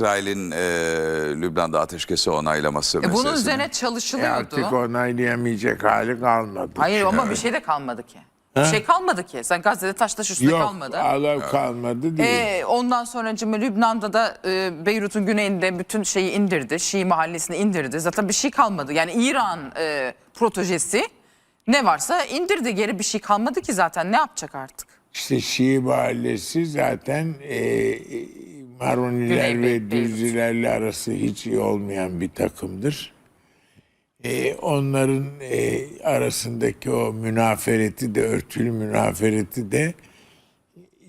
İsrail'in e, Lübnan'da ateşkesi onaylaması E bunun meselesini. üzerine E çalışılıyordu. artık onaylayamayacak hali kalmadı. Hayır ama bir şey de kalmadı ki. Bir şey kalmadı ki. Sen Gazze'de taş taş üstüne Yok kalmadı. alev kalmadı değil. Ee, ondan sonra Lübnan'da da e, Beyrut'un güneyinde bütün şeyi indirdi. Şii mahallesini indirdi. Zaten bir şey kalmadı. Yani İran e, protojesi ne varsa indirdi. Geri bir şey kalmadı ki zaten. Ne yapacak artık? İşte Şii mahallesi zaten e, Maroniler Güney ve. Düzcilerle arası hiç iyi olmayan bir takımdır. E, onların e, arasındaki o münafereti de örtülü münafereti de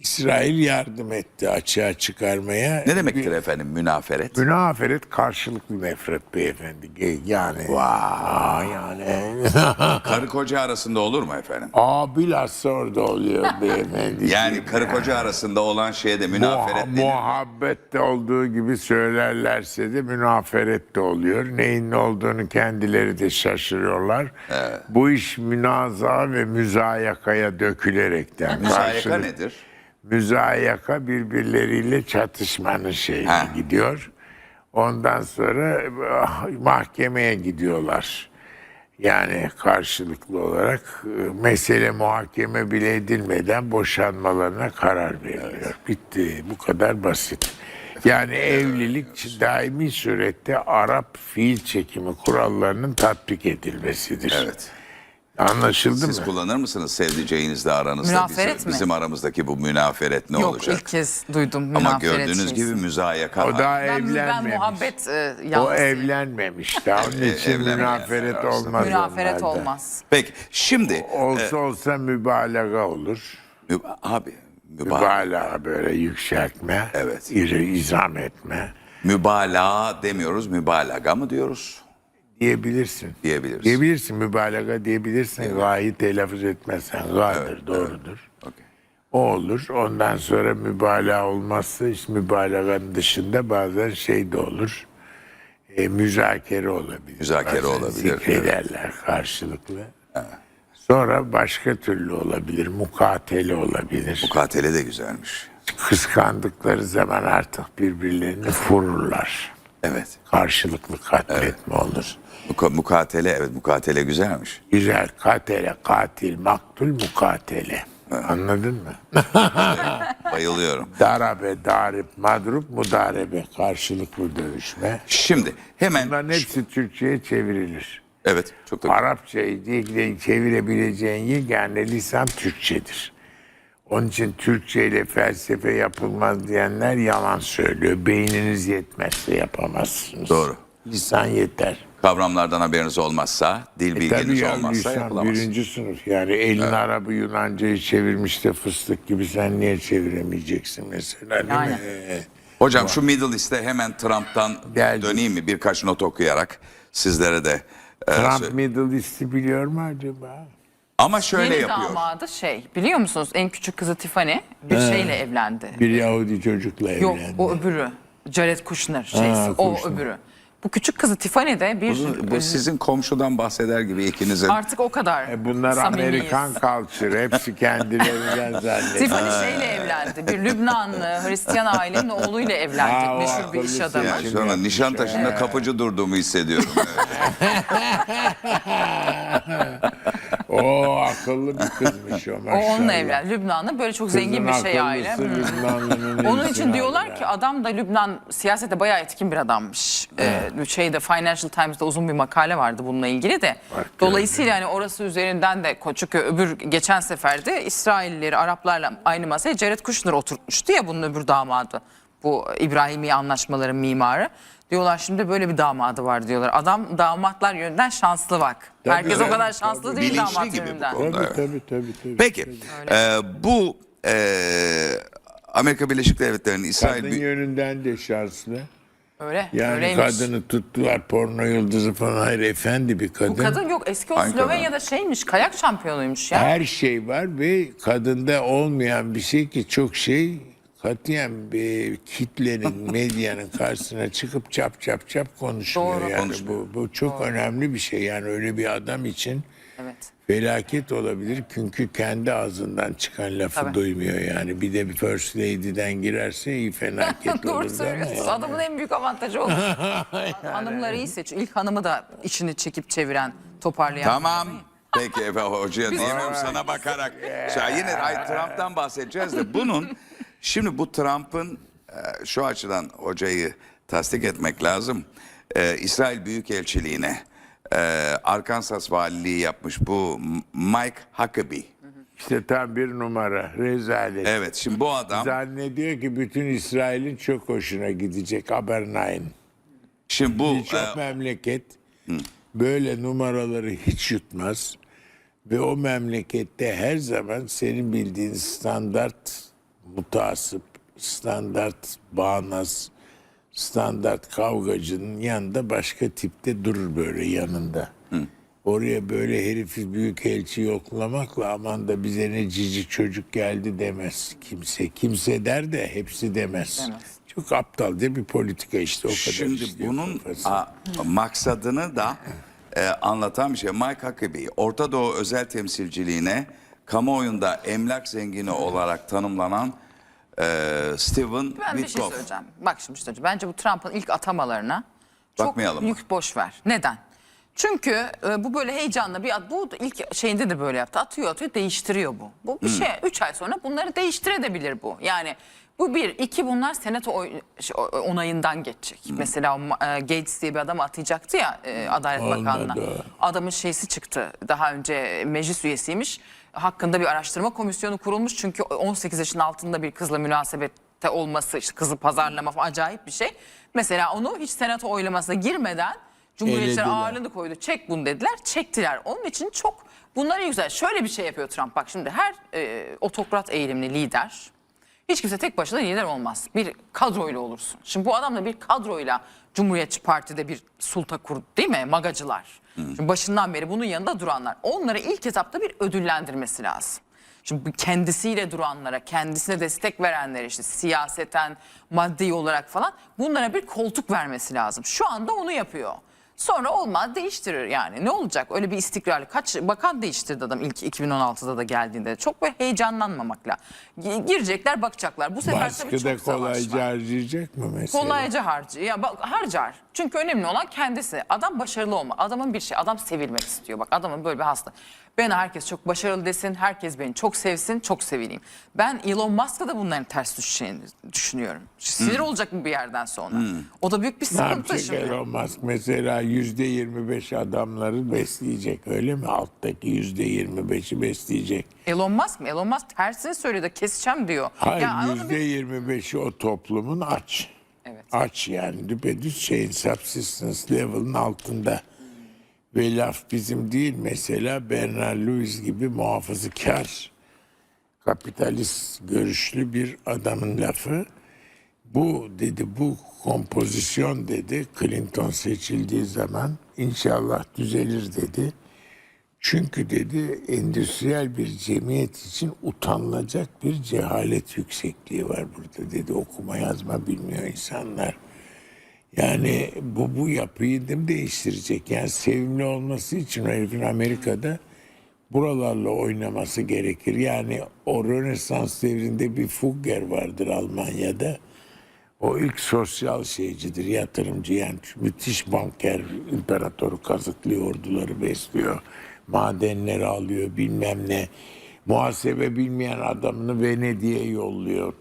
İsrail yardım etti açığa çıkarmaya. Ne demektir efendim münaferet? Münaferet karşılıklı nefret beyefendi. Ge- Yani. Vay yani. Karı koca arasında olur mu efendim? Aa bilhassa orada oluyor beyefendi. Yani karı koca arasında olan şeye de münaferet Muha- denir. muhabbette olduğu gibi söylerlerse de münaferet de oluyor. Neyin ne olduğunu kendileri de şaşırıyorlar. Bu iş münaza ve müzayakaya dökülerekten. Müzayaka karşılık- nedir? Müzayaka birbirleriyle çatışmanın şeyine Ha. gidiyor. Ondan sonra ah, mahkemeye gidiyorlar. Yani karşılıklı olarak e, mesele muhakeme bile edilmeden boşanmalarına karar veriliyor. Bitti. Bu kadar basit. Yani evlilik daimi surette Arap fiil çekimi kurallarının tatbik edilmesidir. Evet. Anlaşıldı Siz mı? kullanır mısınız sevdiceğinizle aranızda? Münaferet bizim, mi? bizim aramızdaki bu münaferet ne Yok olacak? ilk kez duydum Ama münaferet gördüğünüz şeysi. gibi müzayaka. O daha ben, ben evlenmemiş. muhabbet e, O evlenmemiş daha. Onun için evlenmeyen münaferet olmaz. Münaferet onlarda. olmaz. Peki şimdi Olsa olsa mübalağa olur. müba- abi müba- Mübalağa böyle yükseltme. Evet. iri izam etme mübalağa demiyoruz mübalağa mı diyoruz? Diyebilirsin. Diyebiliriz. Diyebilirsin mübalağa diyebilirsin. Gayı telaffuz etmezsen gaydır doğrudur. Okey. O olur. Ondan sonra mübalağa olmazsa işte mübalağanın dışında bazen şey de olur. E, müzakere olabilir. Müzakere Bazen olabilir, Zikrederler karşılıklı. Sonra başka türlü olabilir. Mukatele olabilir. Mukatele de güzelmiş. Kıskandıkları zaman artık birbirlerini vururlar. Evet. Karşılıklı katletme olur. Muka- mukatele evet mukatele güzelmiş. Güzel katele, katil, maktul, mukatele. Anladın mı? Bayılıyorum. Darabe, darip, madrup, mudarebe. Karşılıklı dövüşme. Şimdi hemen Bunların hepsi Türkçe'ye çevrilir. evet çok da Arapçayı değil çevirebileceğin yegane lisan Türkçedir. Onun için Türkçe ile felsefe yapılmaz diyenler yalan söylüyor. Beyniniz yetmezse yapamazsınız. Doğru. Lisan yeter. kavramlardan haberiniz olmazsa, dil E bilginiz ya olmazsa lisan yapılamaz. birinci sınıf. Yani elin Arabı Yunancayı çevirmiş de fıstık gibi sen niye çeviremeyeceksin mesela değil Yani. mi? Ee, Hocam şu Middle East'e hemen Trump'tan Geldik. döneyim mi? Birkaç not okuyarak sizlere de. e, Trump sö- Middle East'i biliyor mu acaba? Ama şöyle Yeni yapıyor. damadı şey biliyor musunuz en küçük kızı Tiffany bir şeyle evlendi. Bir Yahudi çocukla Yok evlendi. o öbürü. Jared Kushner şeysi. o Kushner. öbürü. Bu küçük kızı Tiffany de bir Bu, bu sizin komşudan bahseder gibi ikinizin. artık o kadar E bunlar samimiyiz. Amerikan culture. Hepsi kendilerinden zannediyor. Tiffany şeyle evlendi. Bir Lübnanlı Hristiyan ailenin oğluyla evlendi. Aa, o Meşhur bir iş adamı. ya. Yani şu anda Nişantaşı'nda kapıcı durduğumu hissediyorum. o akıllı bir kızmış o O maşallah. onunla evlendi. Lübnanlı böyle çok zengin bir şey aile. Hmm. Onun için diyorlar ki adam da Lübnan siyasete bayağı etkin bir adammış. Ee, şeyde Financial Times'da uzun bir makale vardı bununla ilgili de. Dolayısıyla yani orası üzerinden de çünkü öbür geçen seferde İsraillileri Araplarla aynı masaya Jared Kushner oturtmuştu ya bunun öbür damadı. Bu İbrahimi anlaşmaların mimarı. Diyorlar şimdi böyle bir damadı var diyorlar. Adam damatlar yönünden şanslı bak. Herkes o tabii, kadar şanslı değil Bilinçli damat gibi bu yönünden. konu. Tabii tabii tabii. tabii. Peki e, bu e, Amerika Birleşik Devletleri'nin İsrail Kadın bir- yönünden de şanslı. Öyle. Yani öyleymiş. kadını tuttular porno yıldızı falan. Hayır efendi bir kadın. Bu kadın yok eski o Hangi Slovenya'da şeymiş kayak şampiyonuymuş ya. Her şey var ve kadında olmayan bir şey ki çok şey katiyen bir kitlenin, medyanın karşısına çıkıp çap çap çap konuşmuyor. Doğru. Yani Konuşmuyor. bu, bu çok önemli bir şey. Yani öyle bir adam için Evet. Felaket olabilir çünkü kendi ağzından çıkan lafı Tabii. duymuyor yani. Bir de bir First Lady'den girerse iyi felaket olur. Doğru söylüyorsunuz. yani? Adamın en büyük avantajı o. Hanımları iyi seçiyor. İlk hanımı da içini çekip çeviren, toparlayan. Tamam. Peki efendim hocaya diyemem sana bakarak. Ya yine Trump'tan bahsedeceğiz de bunun şimdi bu Trump'ın e, şu açıdan hocayı tasdik etmek lazım. E, İsrail Büyükelçiliğine e, Arkansas valiliği yapmış bu Mike Huckabee. İşte tam bir numara. Rezalet. Evet şimdi bu adam Zannediyor ki bütün İsrail'in çok hoşuna gidecek Abernayn. şimdi bu Birçok e, memleket böyle numaraları hiç yutmaz. Ve o memlekette her zaman senin bildiğin standart mutasip, standart bağnaz, standart kavgacının yanında başka tipte durur böyle yanında. Oraya böyle herifi büyük elçi yoklamakla aman da bize ne cici çocuk geldi demez kimse. Kimse der de hepsi demez. Demez. Çok aptalca bir politika işte o kadar Şimdi istiyor bunun a, maksadını da e, anlatan bir şey. Mike Huckabee, Orta Doğu özel temsilciliğine kamuoyunda emlak zengini olarak tanımlanan e, Steven Ben bir şey Witkoff. söyleyeceğim. Bak şimdi söyleyeceğim. Bence bu Trump'ın ilk atamalarına çok Bakmayalım mı? yük boş ver. Neden? Çünkü e, bu böyle heyecanla bir at, bu ilk şeyinde de böyle yaptı. Atıyor atıyor değiştiriyor bu. Bu Hmm. bir şey. Üç ay sonra bunları değiştirebilir bu. Yani bu bir. iki bunlar senato oy- şey, o- onayından geçecek. Hmm. Mesela o, e, Gates diye bir adam atayacaktı ya e, Adalet Olmadı. Bakanlığı'na. Adamın şeysi çıktı. Daha önce meclis üyesiymiş. Hakkında bir araştırma komisyonu kurulmuş. Çünkü 18 yaşın altında bir kızla münasebette olması, işte kızı pazarlama falan acayip bir şey. Mesela onu hiç senato oylamasına girmeden Cumhuriyetçiler Elediler. ağırlığını koydu. Çek bunu dediler. Çektiler. Onun için çok bunlar iyi güzel. Şöyle bir şey yapıyor Trump. Bak şimdi her e, otokrat eğilimli lider hiç kimse tek başına lider olmaz. Bir kadroyla olursun. Şimdi bu adam da bir kadroyla Cumhuriyetçi Parti'de bir sulta kurdu değil mi? Magacılar. Şimdi başından beri bunun yanında duranlar. Onları ilk etapta bir ödüllendirmesi lazım. Şimdi kendisiyle duranlara, kendisine destek verenlere işte siyaseten, maddi olarak falan bunlara bir koltuk vermesi lazım. Şu anda onu yapıyor. Sonra olmaz değiştirir yani. Ne olacak? Öyle bir istikrarlı. Kaç bakan değiştirdi adam ilk 2016'da da geldiğinde. Çok böyle heyecanlanmamakla. Gi- Girecekler bakacaklar. Bu sefer tabii Baskıda çok savaş kolayca var. harcayacak mı mesela? Kolayca harcı. Ya bak harcar. Çünkü önemli olan kendisi. Adam başarılı olma. Adamın bir şey. Adam sevilmek istiyor. Bak adamın böyle bir hasta. Ben herkes çok başarılı desin. Herkes beni çok sevsin. Çok sevileyim. Ben Elon Musk'a da bunların ters düşeceğini düşünüyorum. Sinir olacak mı bir yerden sonra? O da büyük bir Ne sıkıntı yapacak şimdi. Elon Musk? Mesela yüzde yirmi beş adamları besleyecek öyle mi? Alttaki yüzde yirmi beşi besleyecek. Elon Musk mı? Elon Musk tersini söylüyor da keseceğim diyor. Hayır yüzde yirmi beşi o toplumun aç. Aç yani düpedüz şeyin subsistence level'ın altında. Ve laf bizim değil mesela Bernard Lewis gibi muhafazakar kapitalist görüşlü bir adamın lafı. Bu dedi bu kompozisyon dedi Clinton seçildiği zaman inşallah düzelir dedi. Çünkü dedi endüstriyel bir cemiyet için utanılacak bir cehalet yüksekliği var burada dedi. Okuma yazma bilmiyor insanlar. Yani bu bu yapıyı da değiştirecek. Yani sevimli olması için herifin Amerika'da buralarla oynaması gerekir. Yani o Rönesans devrinde bir Fugger vardır Almanya'da. O ilk sosyal şeycidir, yatırımcı yani müthiş banker, imparatoru kazıklıyor, orduları besliyor, madenleri alıyor bilmem ne. Muhasebe bilmeyen adamını Venedik'e yolluyor.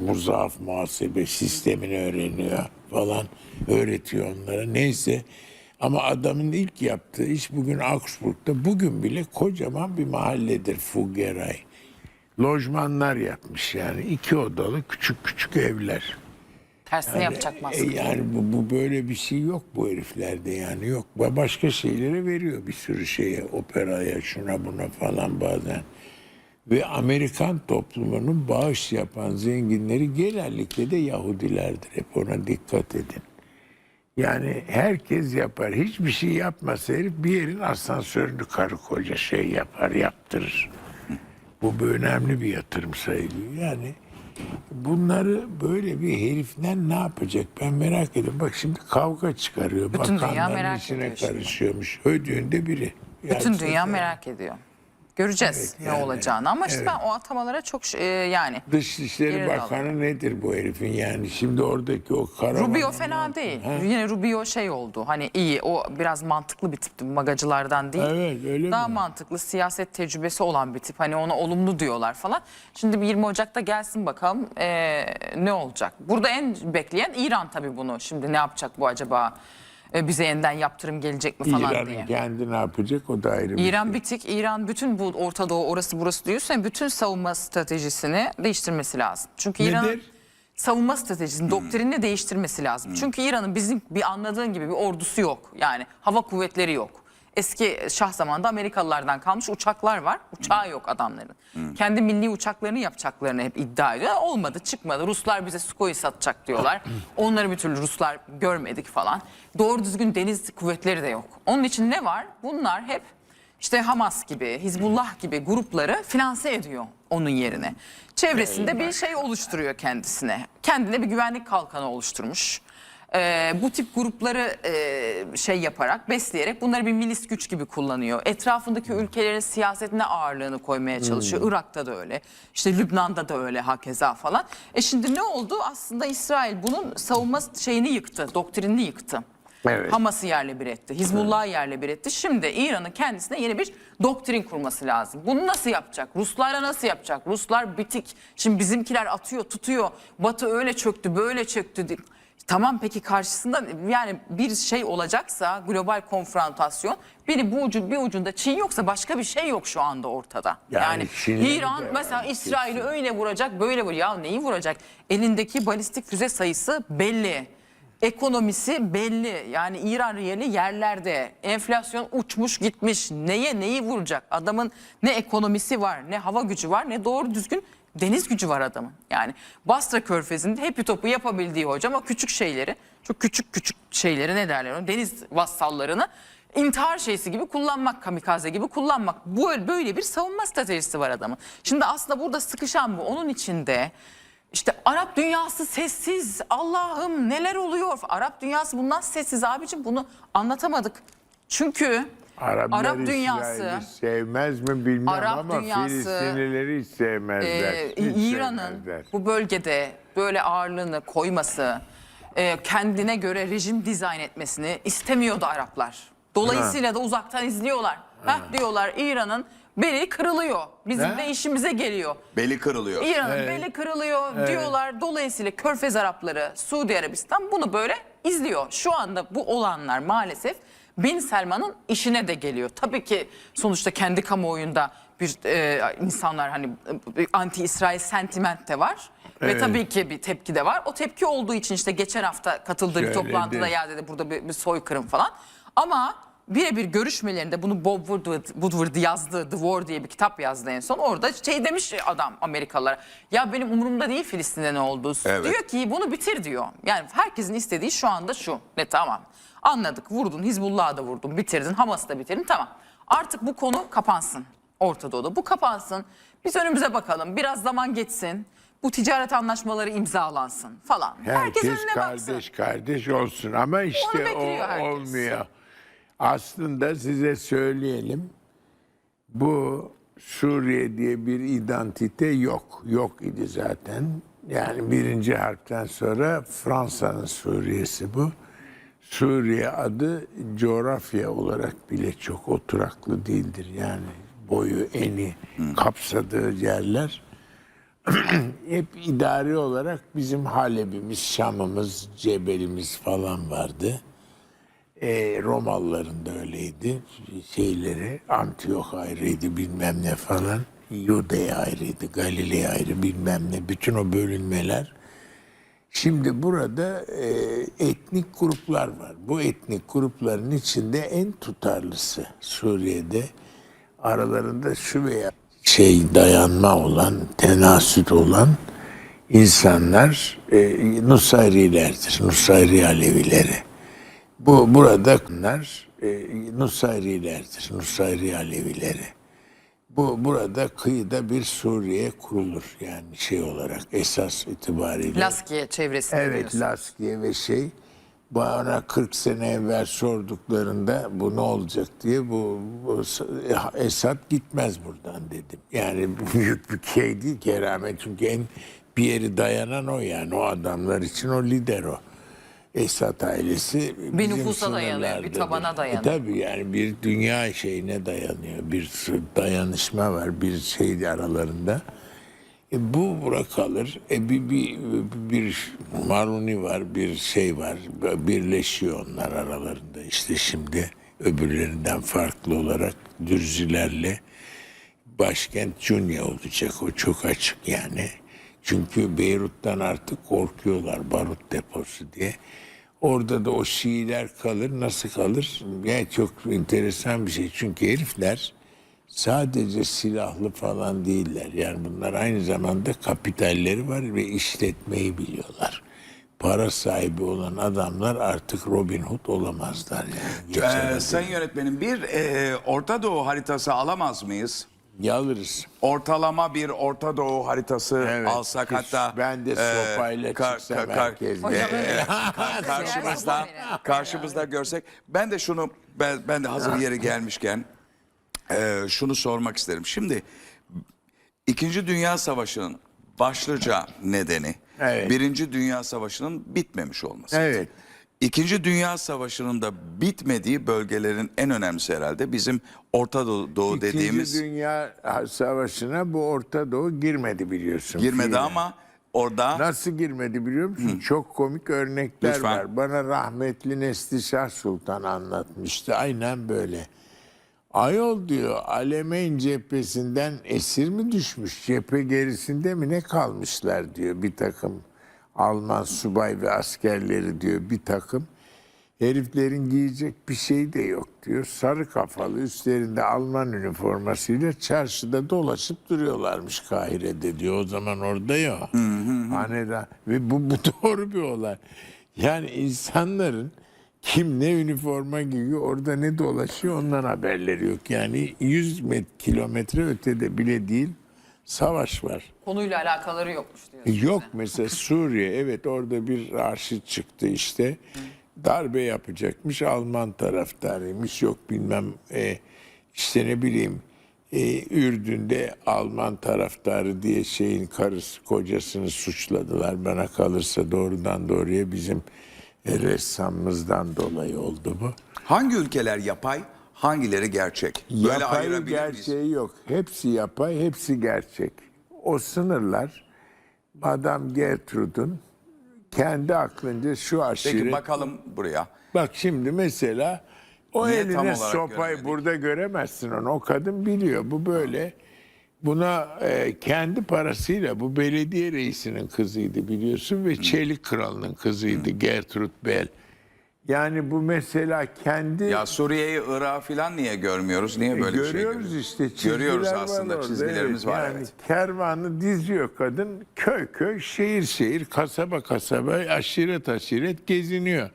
Muzaaf muhasebe sistemini öğreniyor falan. Öğretiyor onlara. Neyse. Ama adamın ilk yaptığı iş bugün Augsburg'da bugün bile kocaman bir mahalledir Fuggeray. Lojmanlar yapmış yani. iki odalı küçük küçük evler. Tersini yapacak E, Musk. yani bu, bu böyle bir şey yok bu heriflerde yani yok. Ba- Başka şeylere veriyor bir sürü şeye, operaya, şuna buna falan bazen. Ve Amerikan toplumunun bağış yapan zenginleri genellikle de Yahudilerdir. Hep ona dikkat edin. Yani herkes yapar. Hiçbir şey yapmasa herif bir yerin asansörünü karı koca şey yapar, yaptırır. Bu bir önemli bir yatırım sayılıyor. Yani bunları böyle bir heriften ne yapacak ben merak ediyorum. Bak şimdi kavga çıkarıyor. Bütün dünya Bakanların merak ediyor şimdi. karışıyormuş. Hödüğünde biri. Bütün dünya Gerçekten. merak ediyor. Göreceğiz Evet, ne yani, olacağını ama işte evet. ben o atamalara çok e, yani Dışişleri Bakanı nedir bu herifin yani şimdi oradaki o karavan. Rubio fena değil. Yine Rubio şey oldu. Hani iyi o biraz mantıklı bir tipti magacılardan değil. Evet öyle Daha mi? mantıklı siyaset tecrübesi olan bir tip. Hani ona olumlu diyorlar falan. Şimdi bir 20 Ocak'ta gelsin bakalım eee, ne olacak. Burada en bekleyen İran tabii bunu. Şimdi ne yapacak bu acaba? E, bize yeniden yaptırım gelecek mi falan diye. İran'ın kendi ne yapacak o da ayrı bir İran şey. bitik. İran bütün bu Orta Doğu orası burası diyorsa bütün savunma stratejisini değiştirmesi lazım. Çünkü Nedir? İran'ın savunma stratejisini, doktrinini değiştirmesi lazım. Çünkü İran'ın bizim bir anladığın gibi bir ordusu yok. Yani hava kuvvetleri yok. Eski şah zamanında Amerikalılardan kalmış uçaklar var. Uçağı yok adamların. Kendi milli uçaklarını yapacaklarını hep iddia ediyor. Olmadı çıkmadı. Ruslar bize Sukhoi satacak diyorlar. Onları bir türlü Ruslar görmedik falan. Doğru düzgün deniz kuvvetleri de yok. Onun için ne var? Bunlar hep işte Hamas gibi, Hizbullah gibi grupları finanse ediyor onun yerine. Çevresinde bir şey oluşturuyor kendisine. Kendine bir güvenlik kalkanı oluşturmuş. Ee, bu tip grupları e, şey yaparak, besleyerek bunları bir milis güç gibi kullanıyor. Etrafındaki ülkelerin siyasetine ağırlığını koymaya çalışıyor. Irak'ta da öyle, işte Lübnan'da da öyle hakeza falan. E şimdi ne oldu? Aslında İsrail bunun savunma şeyini yıktı, doktrinini yıktı. Evet. Hamas'ı yerle bir etti. Hizbullah'ı yerle bir etti. Şimdi İran'ın kendisine yeni bir doktrin kurması lazım. Bunu nasıl yapacak? Ruslarla nasıl yapacak? Ruslar bitik. Şimdi bizimkiler atıyor, tutuyor. Batı öyle çöktü, böyle çöktü. Tamam peki karşısında yani bir şey olacaksa global konfrontasyon biri bu ucu bir ucunda Çin yoksa başka bir şey yok şu anda ortada. Yani Yani, İran de mesela yani İsrail'i öyle vuracak böyle vur. Ya neyi vuracak? Elindeki balistik füze sayısı belli. Ekonomisi belli. Yani İran riyali yerlerde. Enflasyon uçmuş gitmiş. Neye neyi vuracak? Adamın ne ekonomisi var, ne hava gücü var, ne doğru düzgün deniz gücü var adamın. Yani Basra Körfezi'nde hepi topu yapabildiği hocam o küçük şeyleri, çok küçük küçük şeyleri ne derler onu deniz vassallarını intihar şeysi gibi kullanmak, kamikaze gibi kullanmak. Bu böyle bir savunma stratejisi var adamın. Şimdi aslında burada sıkışan bu. Onun içinde işte Arap dünyası sessiz. Allah'ım neler oluyor? Arap dünyası bundan sessiz abicim bunu anlatamadık. Çünkü Araplar Arap dünyası İsrail'i sevmez mi bilmem Arap ama dünyası, Filistinlileri hiç sevmezler. e, İran'ın bu bölgede böyle ağırlığını koyması, e, kendine göre rejim dizayn etmesini istemiyordu Araplar. Dolayısıyla da uzaktan izliyorlar. Heh diyorlar İran'ın beli kırılıyor. Bizim Ne? de işimize geliyor. Beli kırılıyor. İran'ın beli kırılıyor diyorlar. Dolayısıyla Körfez Arapları, Suudi Arabistan bunu böyle izliyor. Şu anda bu olanlar maalesef Bin Selman'ın işine de geliyor. Tabii ki sonuçta kendi kamuoyunda bir e, insanlar hani e, anti İsrail sentiment de var. Ve Evet. tabii ki bir tepki de var. O tepki olduğu için işte geçen hafta katıldığı bir toplantıda ya dedi burada bir, bir soykırım falan. Ama birebir görüşmelerinde bunu Bob Woodward, Woodward yazdı. The War diye bir kitap yazdı en son. Orada şey demiş adam Amerikalılara. Ya benim umurumda değil Filistin'de ne olduğu. Evet. Diyor ki bunu bitir diyor. Yani herkesin istediği şu anda şu. Ne tamam. Anladık vurdun Hizbullah'ı da vurdun bitirdin Hamas'ı da bitirdin tamam. Artık bu konu kapansın Orta Doğu'da. Bu kapansın. Biz önümüze bakalım. Biraz zaman geçsin. Bu ticaret anlaşmaları imzalansın falan. Herkes Herkes önüne kardeş baksın. kardeş olsun ama işte o herkes. olmuyor. Aslında size söyleyelim. Bu Suriye diye bir identite yok. Yok idi zaten. Yani birinci harpten sonra Fransa'nın Suriye'si bu. Suriye adı coğrafya olarak bile çok oturaklı değildir. Yani boyu, eni kapsadığı yerler hep idari olarak bizim Halep'imiz, Şam'ımız, Cebel'imiz falan vardı. E, Romalıların da öyleydi. Şeyleri, Antiyok ayrıydı bilmem ne falan. Yudea ayrıydı, Galilea ayrı bilmem ne. Bütün o bölünmeler. Şimdi burada e, etnik gruplar var. Bu etnik grupların içinde en tutarlısı Suriye'de aralarında şu veya şey dayanma olan, tenasüt olan insanlar e, Nusayrilerdir. Nusayri Alevileri. Bu burada bunlar e, Nusayrilerdir. Nusayri Alevileri. Bu burada kıyıda bir Suriye kurulur yani şey olarak esas itibariyle. Laskiye çevresinde Evet diyorsun. Laskiye ve şey bana 40 sene evvel sorduklarında bu ne olacak diye bu, bu Esad gitmez buradan dedim. Yani büyük bir şey değil keramet çünkü en bir yeri dayanan o yani o adamlar için o lider o. Esad ailesi Bir bizim nüfusa dayanıyor, bir tabana dayanıyor. E tabii yani bir dünya şeyine dayanıyor. Bir dayanışma var bir şey aralarında. E bu bura kalır. E bir, bir, bir maruni var, bir şey var. Birleşiyor onlar aralarında işte şimdi. Öbürlerinden farklı olarak Dürzilerle başkent Cunya olacak. O çok açık yani. Çünkü Beyrut'tan artık korkuyorlar barut deposu diye. Orada da o Şiiler kalır. Nasıl kalır? Yani çok enteresan bir şey. Çünkü herifler sadece silahlı falan değiller. Yani bunlar aynı zamanda kapitalleri var ve işletmeyi biliyorlar. Para sahibi olan adamlar artık Robin Hood olamazlar yani. Ee, sayın yönetmenim bir e, Orta Doğu haritası alamaz mıyız? Yalırız. Ortalama bir Orta Doğu haritası Evet, alsak kış hatta ben de sopayla çıksam herkes e, Hocam, e, ka- karşımızda Sopa karşımızda görsek ben de şunu ben, ben de hazır yeri gelmişken e, şunu sormak isterim. Şimdi İkinci Dünya Savaşı'nın başlıca nedeni Evet. Birinci Dünya Savaşı'nın bitmemiş olması. Evet. İkinci Dünya Savaşı'nın da bitmediği bölgelerin en önemlisi herhalde bizim Orta Doğu, Doğu İkinci dediğimiz Dünya Savaşı'na bu Orta Doğu girmedi biliyorsun. girmedi fiilen. ama orada Nasıl girmedi biliyor musun? Çok komik örnekler Lütfen. var. Bana rahmetli Neslişah Sultan anlatmıştı. Aynen böyle. Ayol diyor Alemeyn cephesinden esir mi düşmüş? Cephe gerisinde mi ne kalmışlar diyor bir takım Alman subay ve askerleri diyor bir takım. Heriflerin giyecek bir şey de yok diyor. Sarı kafalı üstlerinde Alman üniformasıyla çarşıda dolaşıp duruyorlarmış Kahire'de diyor. O zaman orada ya. Hanedan. Ve bu, bu doğru bir olay. Yani insanların kim ne üniforma giyiyor orada ne dolaşıyor ondan haberleri yok. Yani 100 met kilometre ötede bile değil savaş var. Konuyla alakaları yokmuş diyor. Yok mesela Suriye evet orada bir arşit çıktı işte. Darbe yapacakmış Alman taraftarıymış yok bilmem e, işte ne bileyim e, Ürdün'de Alman taraftarı diye şeyin karısı kocasını suçladılar. Bana kalırsa doğrudan doğruya bizim e, ressamımızdan dolayı oldu bu. hangi ülkeler yapay, hangileri gerçek? Böyle Yapay ayırabilir miyiz? gerçeği yok. Hepsi yapay, hepsi gerçek. O sınırlar Madame Gertrude'un kendi aklınca şu aşiret... Peki bakalım buraya. Bak şimdi mesela o Niye tam eline olarak sopayı göremedik? burada göremezsin onu. O kadın biliyor. Bu böyle. Buna e, kendi parasıyla bu belediye reisinin kızıydı biliyorsun ve Çelik Kralı'nın kızıydı Gertrude Bell. Yani bu mesela kendi Ya Suriye'yi, Irak'ı falan niye görmüyoruz? Niye böyle bir şey görüyoruz işte. Görüyoruz aslında orada, çizgilerimiz evet. var Yani evet. kervanı diziyor kadın köy köy şehir şehir kasaba kasaba aşiret aşiret geziniyor.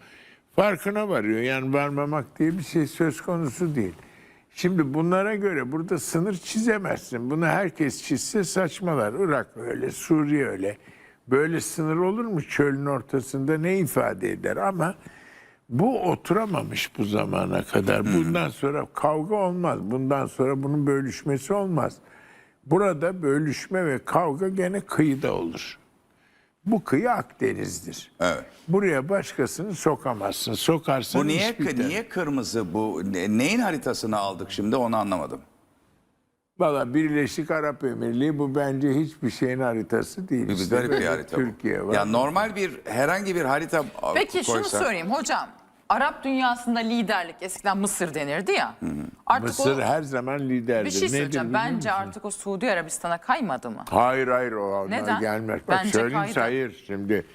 Farkına varıyor yani varmamak diye bir şey söz konusu değil. Şimdi bunlara göre burada sınır çizemezsin. Bunu herkes çizse saçmalar. Irak öyle, Suriye öyle. Böyle sınır olur mu çölün ortasında ne ifade eder ama bu oturamamış bu zamana kadar. Bundan sonra kavga olmaz. Bundan sonra bunun bölüşmesi olmaz. Burada bölüşme ve kavga gene kıyıda olur. Bu kıyı Akdeniz'dir. Evet. Buraya başkasını sokamazsın. Sokarsan Bu niye iş biter. niye kırmızı bu? Ne- Neyin haritasını aldık şimdi onu anlamadım. Valla Birleşik Arap Emirliği bu bence hiçbir şeyin haritası değil. Bir İşte garip bir böyle harita bu. Türkiye var. Ya normal bir herhangi bir harita Peki şunu koysak- söyleyeyim hocam. Arap dünyasında liderlik eskiden Mısır denirdi ya. Artık Mısır o her zaman liderdir. bir şey söyleyeceğim. biliyor Bence musun? artık o Suudi Arabistan'a kaymadı mı? Hayır hayır o Neden? gelmez. Bak Bence söyleyeyim kaydı. hayır. Şimdi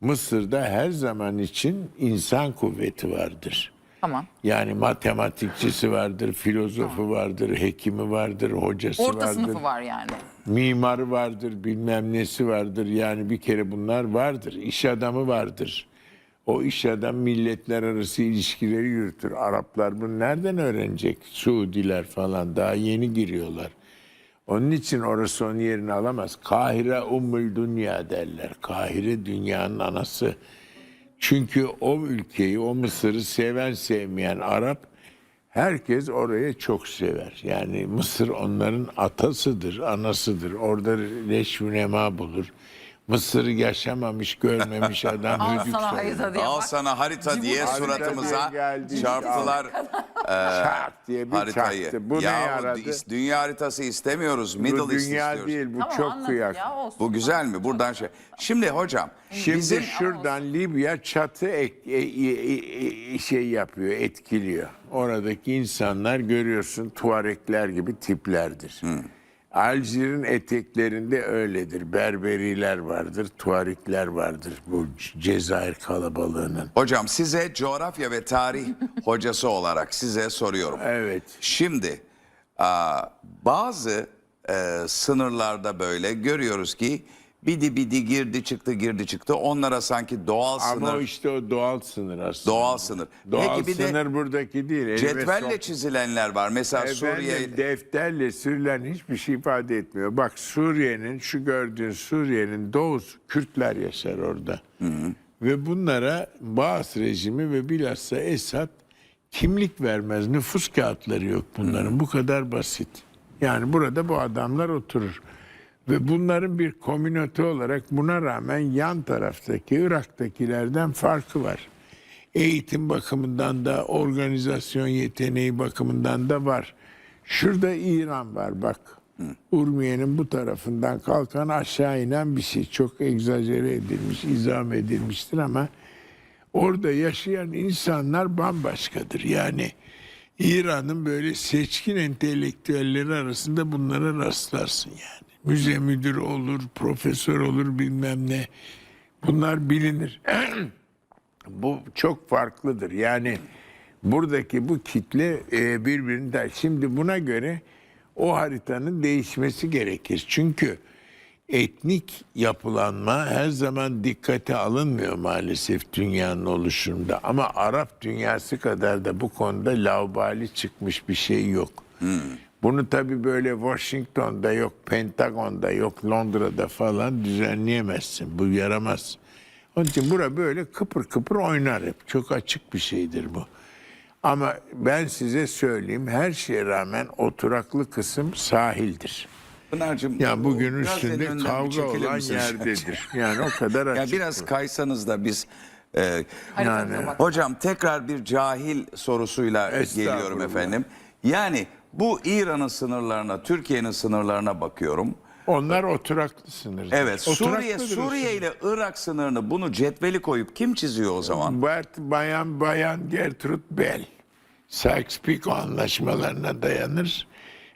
Mısır'da her zaman için insan kuvveti vardır. Tamam. Yani matematikçisi vardır, filozofu vardır, hekimi vardır, hocası Orta vardır. sınıfı var yani. mimarı vardır, bilmem nesi vardır. Yani bir kere bunlar vardır. İş adamı vardır. O iş adam milletler arası ilişkileri yürütür. Araplar bunu nereden öğrenecek? Suudiler falan daha yeni giriyorlar. Onun için orası onun yerini alamaz. Kahire ummul dünya derler. Kahire dünyanın anası. Çünkü o ülkeyi, o Mısır'ı seven sevmeyen Arap herkes oraya çok sever. Yani Mısır onların atasıdır, anasıdır. Orada leş bulur. Mısır'ı yaşamamış, görmemiş adam Al hüdük sana harita diye Al bak. sana harita diye Harita suratımıza diye geldi. çarptılar Çak diye bir haritayı. çaktı. Bu ne Yahu yaradı? is- dünya haritası istemiyoruz. Middle Bu East dünya istiyoruz. değil, bu Tamam, çok anladık kıyak. ya, olsun. Bu güzel mi? Buradan şey. Şimdi hocam Şimdi bizim şuradan Libya çatı ek- e- e- e- şey yapıyor, etkiliyor. Oradaki insanlar görüyorsun Tuarekler gibi tiplerdir. Alcir'in eteklerinde öyledir. Berberiler vardır, Tuarekler vardır bu Cezayir kalabalığının. hocam size coğrafya ve tarih hocası olarak size soruyorum. Evet. Şimdi bazı e, sınırlarda böyle görüyoruz ki bidi bidi girdi çıktı girdi çıktı. Onlara sanki doğal Ama sınır, o işte o doğal sınır aslında. doğal sınır. Doğal Peki bir de sınır buradaki değil. cetvelle çizilenler var. Mesela Efendim, Suriye defterle sürülen hiçbir şey ifade etmiyor. Bak Suriye'nin şu gördüğün Suriye'nin doğusu Kürtler yaşar orada. Ve bunlara Baas rejimi ve bilhassa Esad kimlik vermez. Nüfus kağıtları yok bunların. Bu kadar basit. Yani burada bu adamlar oturur. Ve bunların bir komünite olarak buna rağmen yan taraftaki Irak'takilerden farkı var. Eğitim bakımından da organizasyon yeteneği bakımından da var. Şurada İran var bak. Urmiye'nin bu tarafından kalkan aşağı inen bir şey. Çok egzajere edilmiş, izam edilmiştir ama orada yaşayan insanlar bambaşkadır. Yani İran'ın böyle seçkin entelektüelleri arasında bunlara rastlarsın yani. Müze müdürü olur, profesör olur bilmem ne. Bunlar bilinir. bu çok farklıdır. Yani buradaki bu kitle e. Şimdi buna göre o haritanın değişmesi gerekir. Çünkü etnik yapılanma her zaman dikkate alınmıyor maalesef dünyanın oluşumunda. Ama Arap dünyası kadar da bu konuda laubali çıkmış bir şey yok. Bunu tabii böyle Washington'da yok, Pentagon'da yok, Londra'da falan düzenleyemezsin. Bu yaramaz. Onun için bura böyle kıpır kıpır oynar hep. Çok açık bir şeydir bu. Ama ben size söyleyeyim her şeye rağmen oturaklı kısım sahildir. Pınar'cığım Ya bugün üstünde kavga olan yerdedir. Yani o kadar Ya açık. biraz kaysanız da biz e, Yani- hocam tekrar bir cahil sorusuyla geliyorum efendim. Yani bu İran'ın sınırlarına, Türkiye'nin sınırlarına bakıyorum. Onlar oturaklı sınır. Evet, Suriye Oturaklıdır o Suriye ile Irak sınırını bunu cetveli koyup kim çiziyor o zaman? Bert Bayan Bayan Gertrude Bell. Sykes-Picot anlaşmalarına dayanır.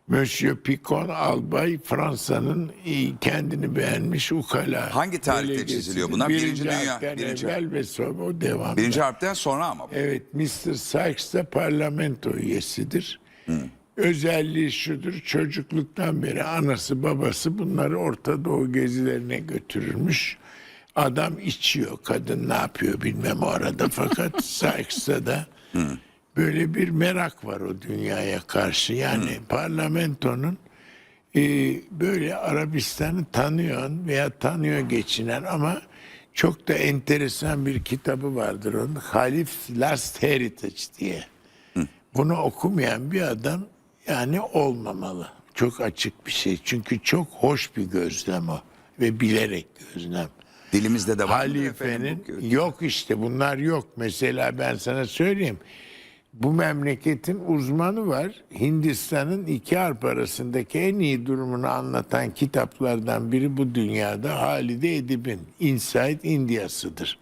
Monsieur Picot albay Fransa'nın kendini beğenmiş ukala. Hangi tarihte çiziliyor bunlar? Birinci Dünya- harpten birinci- evvel ve sonra o devam. Birinci harpten sonra ama. bu. Evet, Mr. Sykes de parlamento üyesidir. Özelliği şudur, çocukluktan beri anası babası bunları Orta Doğu gezilerine götürürmüş. Adam içiyor, kadın ne yapıyor bilmem o arada fakat Sykes'ta da böyle bir merak var o dünyaya karşı. Yani parlamentonun e, böyle Arabistan'ı tanıyan veya tanıyor geçinen ama çok da enteresan bir kitabı vardır onun. Halif Last Heritage diye. Bunu okumayan bir adam yani olmamalı. Çok açık bir şey. Çünkü çok hoş bir gözlem o. Ve bilerek gözlem. Dilimizde de var. Halifenin yok işte bunlar yok. Mesela ben sana söyleyeyim. Bu memleketin uzmanı var. Hindistan'ın iki harp arasındaki en iyi durumunu anlatan kitaplardan biri bu dünyada Halide Edip'in Inside India'sıdır.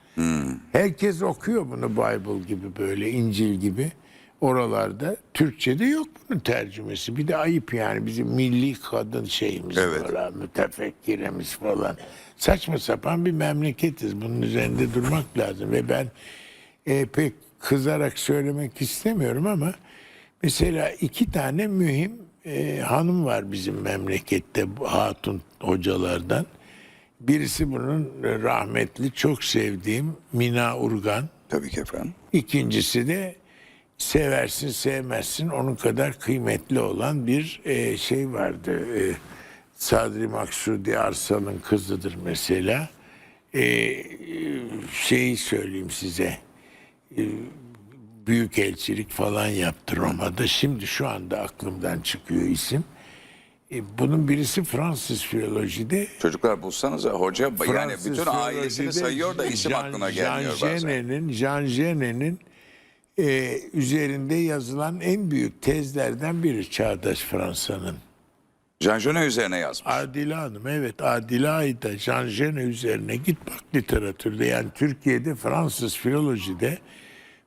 Herkes okuyor bunu Bible gibi böyle İncil gibi oralarda. Türkçe'de yok bunun tercümesi. Bir de ayıp yani bizim milli kadın şeyimiz Evet. falan, mütefekkiremiz falan. Saçma sapan bir memleketiz. Bunun üzerinde durmak lazım ve ben e, pek kızarak söylemek istemiyorum ama mesela iki tane mühim e, hanım var bizim memlekette hatun hocalardan. Birisi bunun rahmetli çok sevdiğim Mina Urgan. Tabii ki efendim. İkincisi de seversin sevmezsin onun kadar kıymetli olan bir e, şey vardı. E, Sadri Maksudi Arsal'ın kızıdır mesela. e, şeyi söyleyeyim size. E, Büyükelçilik falan yaptı Roma'da. Şimdi şu anda aklımdan çıkıyor isim. E, bunun birisi Fransız filolojide. Çocuklar bulsanıza hoca yani Fransız bütün ailesini sayıyor da isim Jean- aklına Jean gelmiyor bazen. Genet'in Jean Genet'in e, üzerinde yazılan en büyük tezlerden biri Çağdaş Fransa'nın. Jean Genet üzerine yazmış. Adile Hanım evet Adile Ayda Jean Genet üzerine git bak literatürde yani Türkiye'de Fransız filolojide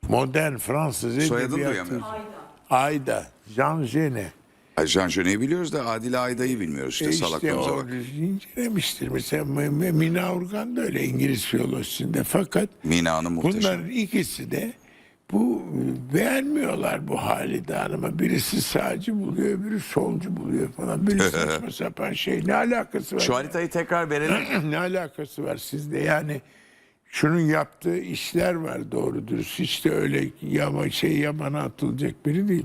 modern Fransız Soyadını edebiyatı. duyamıyorum. Ayda Jean Genet. Ay, Jean Genet'i biliyoruz da Adile Ayda'yı bilmiyoruz işte, E işte salaklığımıza o bak. incelemiştir. Mesela M- M- Mina Urgan da öyle İngiliz filolojisinde fakat Mina Hanım muhteşem. bunların ikisi de bu beğenmiyorlar bu Halide Hanım'a. Birisi sağcı buluyor, öbürü solcu buluyor falan. Böyle saçma sapan şey. Ne alakası var? Şu haritayı tekrar verelim. ne alakası var sizde? Yani şunun yaptığı işler var doğru dürüst. Hiç de öyle yama, şey yamana atılacak biri değil.